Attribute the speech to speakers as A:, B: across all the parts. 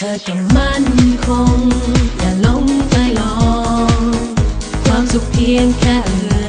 A: เธอต้องมั่นคงอย่าล้มไปลอง ความสุขเพียงแค่เอื้อ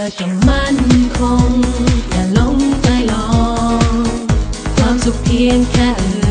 A: ธอแค่มั่นคงอย่าลงไปลอง ความสุขเพียงแค่